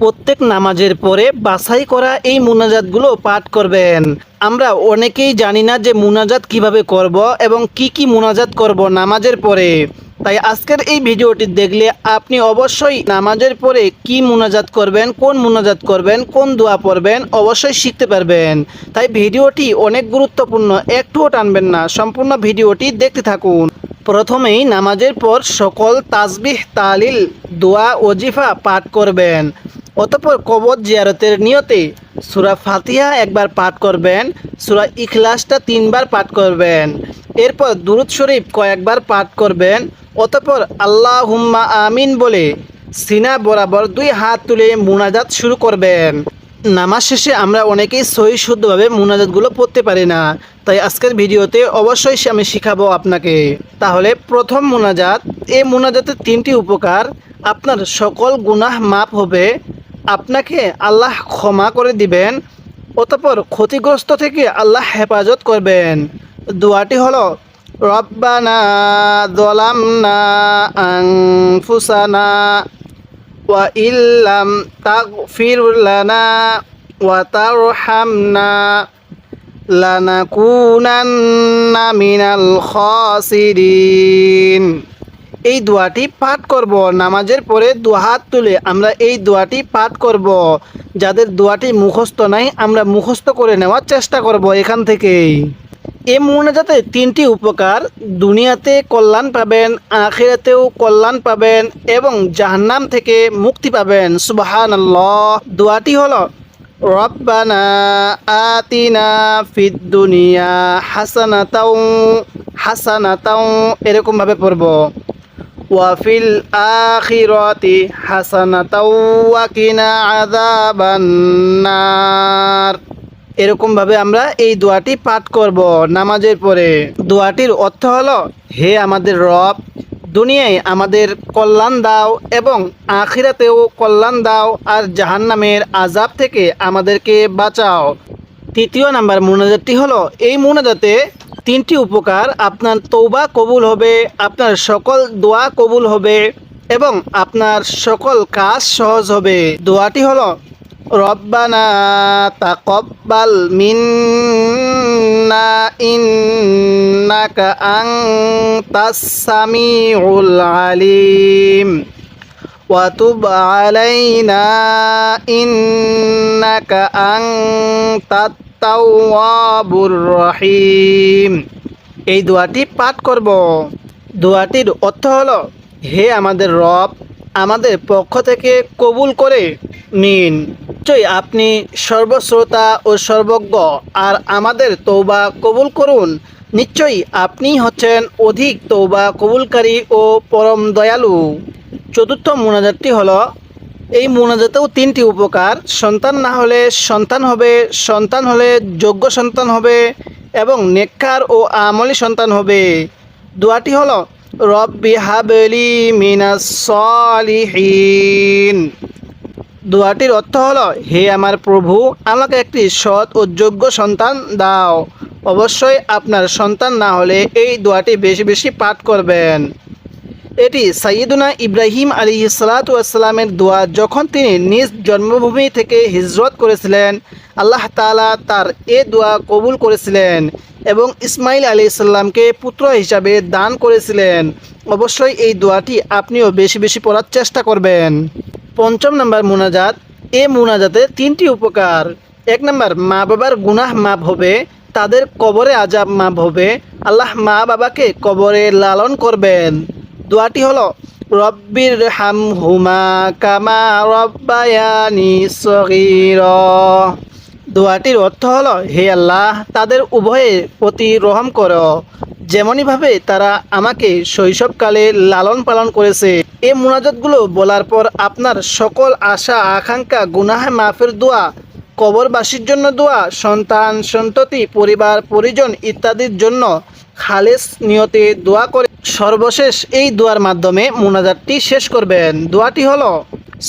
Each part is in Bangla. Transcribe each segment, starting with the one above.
প্রত্যেক নামাজের পরে বাছাই করা এই মুনাজাতগুলো পাঠ করবেন। আমরা অনেকেই জানি না যে মুনাজাত কীভাবে করব এবং কি কি মুনাজাত করব নামাজের পরে। তাই আজকের এই ভিডিওটি দেখলে আপনি অবশ্যই নামাজের পরে কি মুনাজাত করবেন, কোন মুনাজাত করবেন, কোন দোয়া পড়বেন অবশ্যই শিখতে পারবেন। তাই ভিডিওটি অনেক গুরুত্বপূর্ণ, একটুও টানবেন না, সম্পূর্ণ ভিডিওটি দেখতে থাকুন। প্রথমেই নামাজের পর সকল তাসবিহ, তালিল, দোয়া, ওজিফা পাঠ করবেন। অতপর কবর জিয়ারতের নিয়তে সুরা ফাতিহা একবার পাঠ করবেন, সুরা ইখলাসটা তিনবার পাঠ করবেন। এরপর দুরুদ শরীফ কয়েকবার পাঠ করবেন, অতপর আল্লাহ হুম্মা আমিন বলে সিনা বরাবর দুই হাত তুলে মোনাজাত শুরু করবেন। নামাজ শেষে আমরা অনেকেই সহি শুদ্ধভাবে মুনাজাতগুলো পড়তে পারি না, তাই আজকের ভিডিওতে অবশ্যই আমি শিখাবো আপনাকে। তাহলে প্রথম মোনাজাত এই মুনাজাতের তিনটি উপকার, আপনার সকল গুনাহ মাপ হবে আপনাকে আল্লাহ ক্ষমা করে দিবেন, অতপর ক্ষতিগ্রস্ত থেকে আল্লাহ হেফাজত করবেন। দোয়াটি হলো, রব্বানা দলামনা আংফুসানা ওয়া ইল্লাম তাগফির লানা ওয়া তারহামনা লানাকুনান্না মিনাল খাসিরিন। এই দোয়াটি পাঠ করব। নামাজের পরে দুহাত তুলে আমরা এই দোয়াটি পাঠ করব। যাদের দোয়াটি মুখস্থ নাই, আমরা মুখস্থ করে নেওয়ার চেষ্টা করব এখান থেকেই। এ মোনাজাতে তিনটি উপকার, দুনিয়াতে কল্যাণ পাবেন, আখিরাতেও কল্যাণ পাবেন এবং জাহান্নাম থেকে মুক্তি পাবেন। সুবাহান দোয়াটি হলো, রব্বানা আতিনা ফিদ দুনিয়া হাসানাতাও হাসানাতাও, এরকমভাবে পড়ব। ওয়াফিল আখিরাতি হাসানাতাও ওয়াকিনা আযাবান্নার এরকমভাবে আমরা এই দোয়াটি পাঠ করব নামাজের পরে। দোয়াটির অর্থ হলো, হে আমাদের রব, দুনিয়ায় আমাদের কল্যাণ দাও এবং আখিরাতেও কল্যাণ দাও আর জাহান্নামের আজাব থেকে আমাদেরকে বাঁচাও। তৃতীয় নাম্বার মোনাজাতটি হলো, এই মোনাজাতে তিনটি উপকার আপনার তৌবা কবুল হবে আপনার সকল দোয়া কবুল হবে এবং আপনার সকল কাজ সহজ হবে দোয়াটি হলো রব্বানা তাকব্বাল মিন্না ইন্নাকা আনতাস সামিউল আলিম وتب علينا إنك أنت তাওয়াবুর রহিম। এই দোয়াটি পাঠ করব। দোয়াটির অর্থ হলো, হে আমাদের রব, আমাদের পক্ষ থেকে কবুল করে নিন। নিশ্চয়ই আপনি সর্বশ্রোতা ও সর্বজ্ঞ, আর আমাদের তৌবা কবুল করুন। নিশ্চয়ই আপনি হচ্ছেন অধিক তৌবা কবুলকারী ও পরম দয়ালু। চতুর্থ মোনাজাতটি হলো এই মোনাজাতেও তিনটি উপকার। সন্তান না হলে সন্তান হবে, সন্তান হলে যোগ্য সন্তান হবে এবং নেককার ও আমলি সন্তান হবে। দোয়াটি হলো, রব্বি হাবলি মিনাস সলিহীন। দোয়াটির অর্থ হলো, হে আমার প্রভু, আমাকে একটি সৎ ও যোগ্য সন্তান দাও। অবশ্যই আপনার সন্তান না হলে এই দোয়াটি বেশি বেশি পাঠ করবেন। এটি সাইয়দুনা ইব্রাহিম আলী সালাতামের দোয়া যখন তিনি নিজ জন্মভূমি থেকে হিজরত করেছিলেন, আল্লাহ তালা তার এ দোয়া কবুল করেছিলেন এবং ইসমাইল আলী ইসলামকে পুত্র হিসাবে দান করেছিলেন। অবশ্যই এই দোয়াটি আপনিও বেশি বেশি পড়ার চেষ্টা করবেন। পঞ্চম নম্বর মুনাজাত। এ মুনাজাতে তিনটি উপকার। এক নম্বর মা বাবার গুনাহ মাপ হবে, তাদের কবরে আজাব মাপ হবে, আল্লাহ মা বাবাকে কবরে লালন করবেন। দোয়াটি হলো, রব্বির হাম হুমা কামা রব্বায়ানি সগীর। দোয়াটির অর্থ হলো, হে আল্লাহ, তাদের উভয়ের প্রতি রহম করো। যেমনইভাবে তারা আমাকে শৈশবকালে লালন পালন করেছে এই মোনাজাতগুলো বলার পর আপনার সকল আশা, আকাঙ্ক্ষা, গুনাহ মাফের দোয়া, কবরবাসীর জন্য দোয়া, সন্তান, সন্ততি, পরিবার, পরিজন ইত্যাদির জন্য খালেস নিয়তে দোয়া করে সর্বশেষ এই দোয়ার মাধ্যমে মোনাজাতটি শেষ করবেন। দোয়াটি হলো,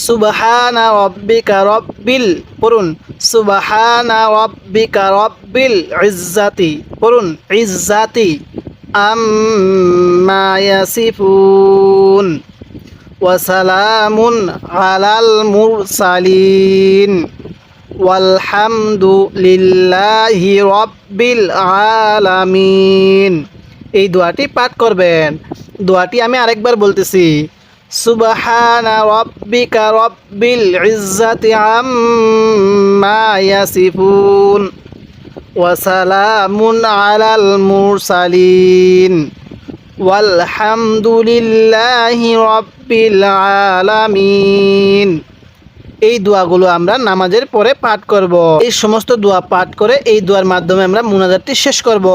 সুবাহানা রব্বিকা রব্বিল পড়ুন। সুবাহানা রব্বিকা রব্বিল ইজ্জাতি পড়ুন। ইজ্জাতি আম্মা ওয়াসালামুন আলাল মুরসালিন ওয়ালহামদু লিল্লাহি রব্বিল আলামিন। এই দোয়াটি পাঠ করবেন। দোয়াটি আমি আরেকবার বলতেছি, সুবহানা রব্বিকা রব্বিল ইজ্জাতি আম্মা ইয়াসিফুন ওয়াসালামুন আলাল মুরসালিন। ওয়ালহামদুলিল্লাহি রব্বিল আলামিন। এই দোয়াগুলো আমরা নামাজের পরে পাঠ করব। এই সমস্ত দোয়া পাঠ করে এই দোয়ার মাধ্যমে আমরা মুনাজাতটি শেষ করব।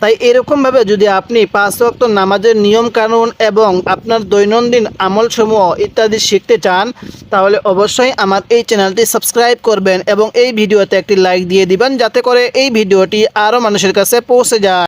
তাই এরকমভাবে যদি আপনি পাঁচ ওয়াক্ত নামাজের নিয়ম কানুন এবং আপনার দৈনন্দিন আমল সমূহ ইত্যাদি শিখতে চান, তাহলে অবশ্যই আমার এই চ্যানেলটি সাবস্ক্রাইব করবেন এবং এই ভিডিওতে একটি লাইক দিয়ে দিবেন, যাতে করে এই ভিডিওটি আরও মানুষের কাছে পৌঁছে যায়।